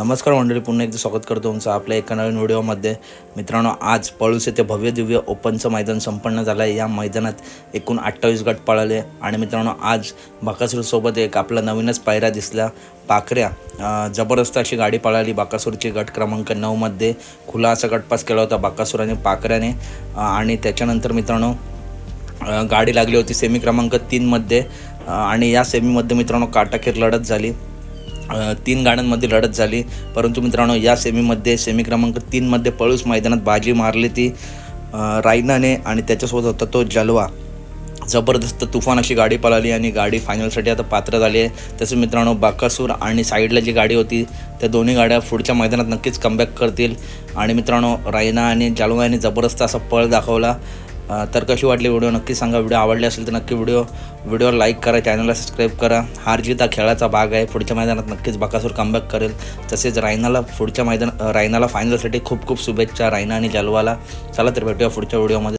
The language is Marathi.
नमस्कार मंडळी पुन्हा एकदा स्वागत करतो तुमचं आपल्या एका नवीन व्हिडिओमध्ये. मित्रांनो आज पळूस येथे भव्य दिव्य ओपनचं मैदान संपन्न झालं आहे. या मैदानात एकूण अठ्ठावीस गट पळाले आणि मित्रांनो आज बाकासूरसोबत एक आपला नवीनच पायऱ्या दिसला. पाखऱ्या जबरदस्त अशी गाडी पळाली. बाकासूरची गट क्रमांक नऊमध्ये खुला असा गटपास केला होता बाकासूर पाकऱ्याने. पाखऱ्याने आणि त्याच्यानंतर मित्रांनो गाडी लागली होती सेमी क्रमांक तीनमध्ये आणि या सेमीमध्ये मित्रांनो काटाखेर लढत झाली. तीन गाड्यांमध्ये लढत झाली. परंतु मित्रांनो या सेमीमध्ये सेमी क्रमांक तीनमध्ये पळूस मैदानात बाजी मारली ती रायनाने आणि त्याच्यासोबत होता तो जलवा. जबरदस्त तुफान अशी गाडी पळाली आणि गाडी फायनलसाठी आता पात्र झाली आहे. तसं मित्रांनो बाकासूर आणि साईडला जी गाडी होती त्या दोन्ही गाड्या पुढच्या मैदानात नक्कीच कमबॅक करतील. आणि मित्रांनो रायना आणि जालवा यांनी जबरदस्त असा पळ दाखवला. तर कशी वाटली व्हिडिओ? नक्की सांगा. व्हिडिओ आवडली असेल तर नक्की व्हिडिओ व्हिडिओ लाईक करा चॅनलला सबस्क्राईब करा. हार जीत हा खेळाचा भाग आहे. पुढच्या मैदानात नक्कीच बाकासूर कमबॅक करेल. तसेच रायनाला पुढच्या मैदान रायनाला फायनलसाठी खूप खूप शुभेच्छा रायना आणि जलवाला. चला तर भेटूया पुढच्या व्हिडिओमध्ये.